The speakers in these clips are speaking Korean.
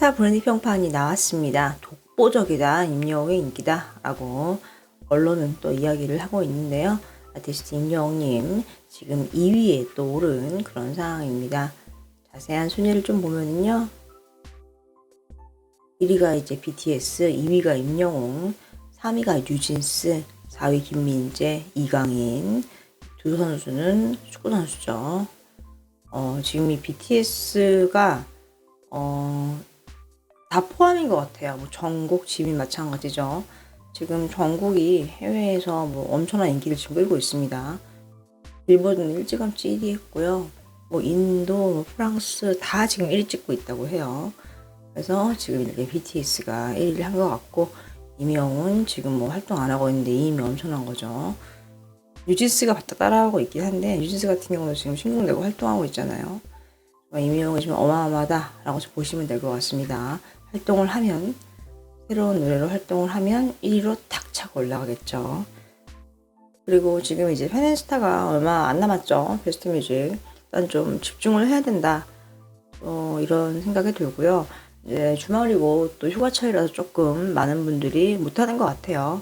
페네스타 브랜드 평판이 나왔습니다. 독보적이다, 임영웅의 인기다 라고 언론은 또 이야기를 하고 있는데요. 아티스트 임영웅님 지금 2위에 또 오른 그런 상황입니다. 자세한 순위를 좀 보면은요. 1위가 이제 BTS, 2위가 임영웅, 3위가 뉴진스, 4위 김민재, 이강인 두 선수는 축구 선수죠. 어, 지금 이 BTS가 어, 다 포함인 것 같아요. 뭐 전국 지민 마찬가지죠. 지금 전국이 해외에서 뭐 엄청난 인기를 지금 끌고 있습니다. 일본은 일찌감치 1위 했고요. 뭐 인도, 뭐 프랑스 다 지금 1위 찍고 있다고 해요. 그래서 지금 이렇게 BTS가 1위를 한 것 같고 이명은 지금 뭐 활동 안 하고 있는데 이미 엄청난 거죠. 뉴진스가 바짝 따라하고 있긴 한데 뉴진스 같은 경우는 지금 신곡 내고 활동하고 있잖아요. 이명이 지금 어마어마하다라고 보시면 될 것 같습니다. 활동을 하면 새로운 노래로 활동을 하면 1위로 탁 차고 올라가겠죠. 그리고 지금 이제 페넨스타가 얼마 안 남았죠. 베스트 뮤직. 일단 좀 집중을 해야 된다. 어, 이런 생각이 들고요. 이제 주말이고 또 휴가철이라서 조금 많은 분들이 못하는 것 같아요.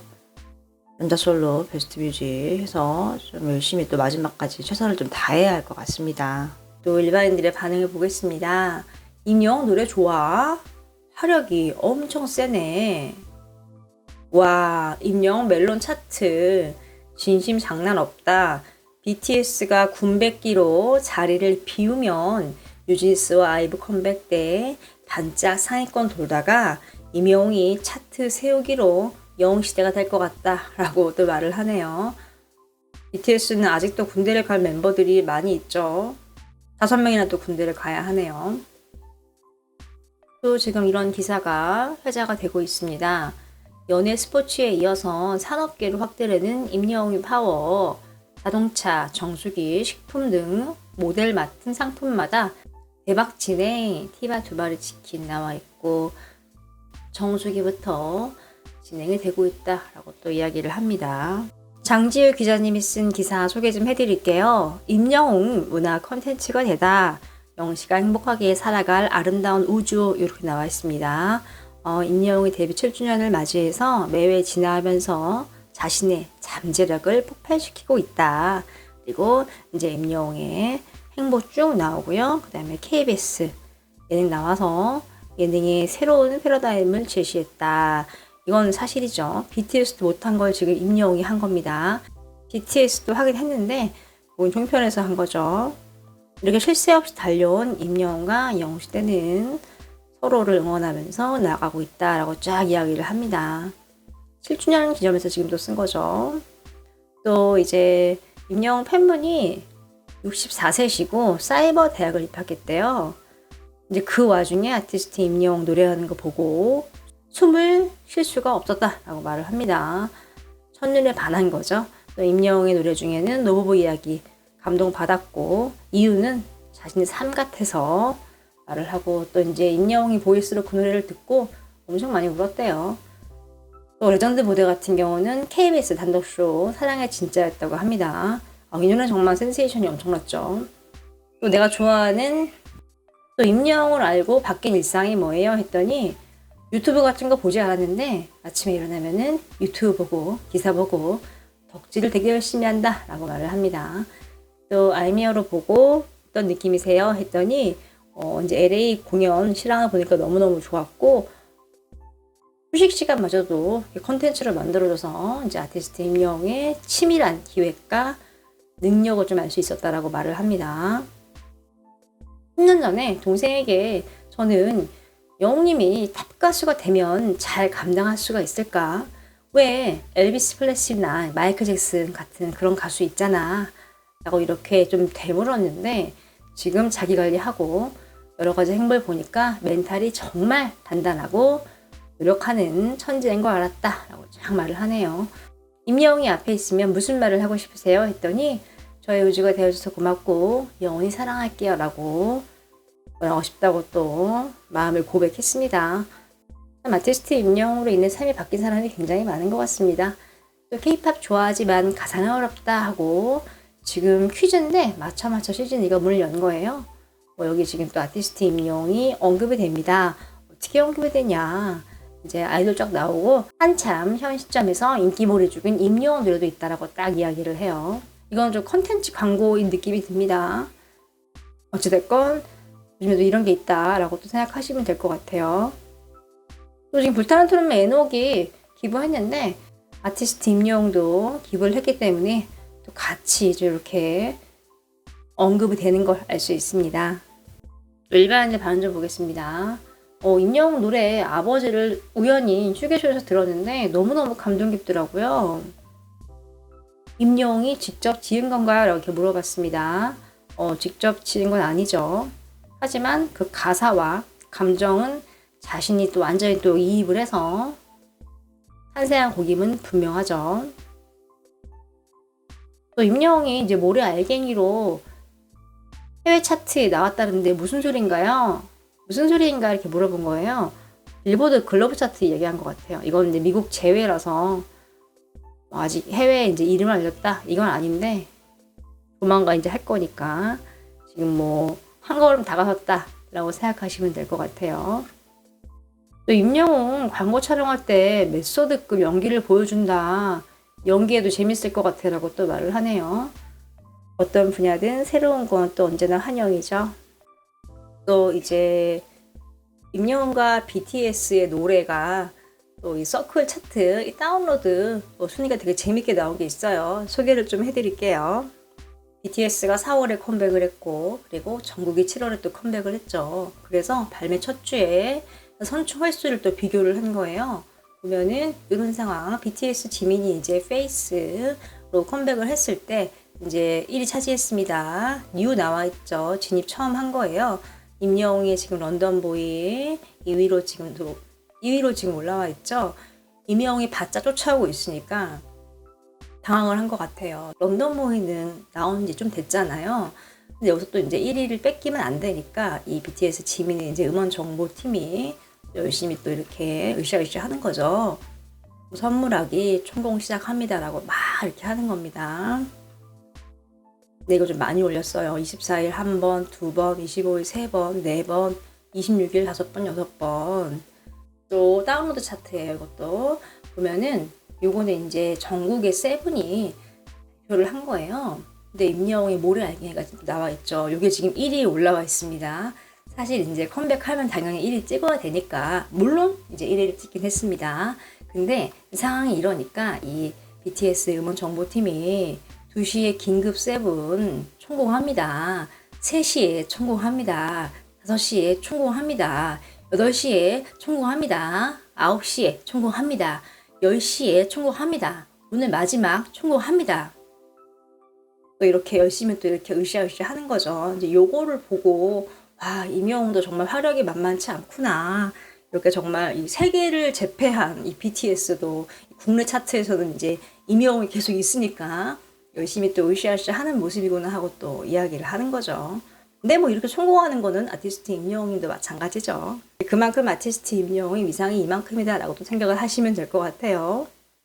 남자 솔로 베스트 뮤직 해서 좀 열심히 또 마지막까지 최선을 좀 다해야 할 것 같습니다. 또 일반인들의 반응을 보겠습니다. 임영 노래 좋아. 화력이 엄청 세네. 와, 임영 멜론 차트. 진심 장난 없다. BTS가 군백기로 자리를 비우면 뉴진스와 아이브 컴백 때 반짝 상위권 돌다가 임영웅이 차트 세우기로 영웅 시대가 될 것 같다 라고 또 말을 하네요. BTS는 아직도 군대를 갈 멤버들이 많이 있죠. 다섯 명이나 또 군대를 가야 하네요. 또 지금 이런 기사가 회자가 되고 있습니다. 연예 스포츠에 이어서 산업계로 확대되는 임영웅의 파워, 자동차, 정수기, 식품 등 모델 맡은 상품마다 대박 진행, 티바 두 마리 치킨 나와 있고 정수기부터 진행이 되고 있다라고 또 이야기를 합니다. 장지율 기자님이 쓴 기사 소개 좀 해드릴게요. 임영웅 문화 컨텐츠가 되다. 영시가 행복하게 살아갈 아름다운 우주 이렇게 나와 있습니다. 어, 임영웅의 데뷔 7주년을 맞이해서 매회 진화하면서 자신의 잠재력을 폭발시키고 있다. 그리고 이제 임영웅의 행보 쭉 나오고요. 그 다음에 KBS 예능 나와서 예능의 새로운 패러다임을 제시했다. 이건 사실이죠. BTS도 못한 걸 지금 임영웅이 한 겁니다. BTS도 하긴 했는데 그건 종편에서 한 거죠. 이렇게 쉴 새 없이 달려온 임영웅과 영웅 시대는 서로를 응원하면서 나아가고 있다라고 쫙 이야기를 합니다. 7주년 기념해서 지금도 쓴 거죠. 또 이제 임영웅 팬분이 64세시고 사이버 대학을 입학했대요. 이제 그 와중에 아티스트 임영웅 노래하는 거 보고 숨을 쉴 수가 없었다라고 말을 합니다. 첫눈에 반한 거죠. 또 임영웅의 노래 중에는 노부부 이야기 감동받았고 이유는 자신의 삶 같아서 말을 하고 또 이제 임영웅이 보이스로 그 노래를 듣고 엄청 많이 울었대요. 또 레전드 무대 같은 경우는 KBS 단독쇼 사랑의 진짜였다고 합니다. 아, 이 노래는 정말 센세이션이 엄청났죠. 또 내가 좋아하는 또 임영웅을 알고 바뀐 일상이 뭐예요? 했더니 유튜브 같은 거 보지 않았는데 아침에 일어나면은 유튜브 보고 기사 보고 덕질을 되게 열심히 한다 라고 말을 합니다. 또 알미어로 보고 어떤 느낌이세요? 했더니 어, 이제 LA 공연 실황을 보니까 너무너무 좋았고 휴식 시간마저도 컨텐츠를 만들어줘서 이제 아티스트 임영의 치밀한 기획과 능력을 좀 알 수 있었다라고 말을 합니다. 10년 전에 동생에게 저는 영웅님이 탑 가수가 되면 잘 감당할 수가 있을까? 왜 엘비스 플래시나 마이클 잭슨 같은 그런 가수 있잖아. 라고 이렇게 좀 되물었는데 지금 자기 관리하고 여러 가지 행보를 보니까 멘탈이 정말 단단하고 노력하는 천재인 걸 알았다. 라고 쫙 말을 하네요. 임영웅이 앞에 있으면 무슨 말을 하고 싶으세요? 했더니 저의 의지가 되어줘서 고맙고 영원히 사랑할게요. 라고 하고 싶다고 또 마음을 고백했습니다. 아티스트 임영으로 인해 삶이 바뀐 사람이 굉장히 많은 것 같습니다. 또 케이팝 좋아하지만 가사는 어렵다 하고 지금 퀴즈인데 맞춰 맞춰 시즌 이가 문을 연 거예요. 뭐 여기 지금 또 아티스트 임영이 언급이 됩니다. 어떻게 연금이 되냐. 이제 아이돌 쫙 나오고 한참 현 시점에서 인기몰이 죽인 임요원 노래도 있다라고 딱 이야기를 해요. 이건 좀 컨텐츠 광고인 느낌이 듭니다. 어찌됐건 요즘에도 이런 게 있다라고 또 생각하시면 될 것 같아요. 또 지금 불타는 트롯의 에녹이 기부했는데 아티스트 임요영도 기부를 했기 때문에 또 같이 이렇게 언급이 되는 걸 알 수 있습니다. 또 일반인들 반응 좀 보겠습니다. 어, 임영웅 노래 아버지를 우연히 휴게소에서 들었는데 너무너무 감동 깊더라고요. 임영웅이 직접 지은 건가요? 이렇게 물어봤습니다. 어, 직접 지은 건 아니죠. 하지만 그 가사와 감정은 자신이 또 완전히 또 이입을 해서 탄생한 곡임은 분명하죠. 또 임영웅이 이제 모래 알갱이로 해외 차트에 나왔다는데 무슨 소린가요? 무슨 소리인가 이렇게 물어본 거예요. 빌보드 글로브 차트 얘기한 것 같아요. 이건 이제 미국 제외라서 뭐 아직 해외에 이제 이름을 알렸다 이건 아닌데 조만간 이제 할 거니까 지금 뭐 한 걸음 다가섰다라고 생각하시면 될 것 같아요. 또 임영웅 광고 촬영할 때 메소드급 연기를 보여준다. 연기에도 재밌을 것 같아라고 또 말을 하네요. 어떤 분야든 새로운 건 또 언제나 환영이죠. 또 이제 임영웅과 BTS의 노래가 또 이 서클 차트 이 다운로드 또 순위가 되게 재밌게 나온 게 있어요. 소개를 좀 해드릴게요. BTS가 4월에 컴백을 했고 그리고 정국이 7월에 또 컴백을 했죠. 그래서 발매 첫 주에 선추 횟수를 또 비교를 한 거예요. 보면은 이런 상황 BTS 지민이 이제 페이스로 컴백을 했을 때 이제 1위 차지했습니다. 뉴 나와 있죠. 진입 처음 한 거예요. 임영웅의 지금 런던 보이 2위로 지금도 2위로 지금 올라와 있죠. 임영웅이 바짝 쫓아오고 있으니까 당황을 한 것 같아요. 런던 보이는 나온 지 좀 됐잖아요. 근데 여기서 또 이제 1위를 뺏기면 안 되니까 이 BTS 지민의 이제 음원 정보팀이 열심히 또 이렇게 으쌰으쌰 하는 거죠. 선물하기 총공 시작합니다라고 막 이렇게 하는 겁니다. 네, 이거 좀 많이 올렸어요. 24일 한 번, 두 번, 25일 세 번, 네 번, 26일 다섯 번, 여섯 번. 또 다운로드 차트예요. 이것도 보면은 요거는 이제 전국의 세븐이 발표를 한 거예요. 근데 임영웅의 모래 알갱이가 나와 있죠. 요게 지금 1위에 올라와 있습니다. 사실 이제 컴백하면 당연히 1위 찍어야 되니까 물론 이제 1위를 찍긴 했습니다. 근데 상황이 이러니까 이 BTS 음원 정보팀이 2시에 긴급 세븐 총공합니다. 3시에 총공합니다. 5시에 총공합니다. 8시에 총공합니다. 9시에 총공합니다. 10시에 총공합니다. 오늘 마지막 총공합니다. 또 이렇게 열심히 또 이렇게 으쌰으쌰 하는 거죠. 이제 요거를 보고 와 임영웅도 정말 화력이 만만치 않구나. 이렇게 정말 이 세계를 제패한 이 BTS도 국내 차트에서는 이제 임영웅이 계속 있으니까 열심히 또 으쌰으쌰 하는 모습이구나 하고 또 이야기를 하는 거죠. 근데 뭐 이렇게 성공하는 거는 아티스트 임영웅도 마찬가지죠. 그만큼 아티스트 임영웅의 위상이 이만큼이다라고 또 생각을 하시면 될 것 같아요.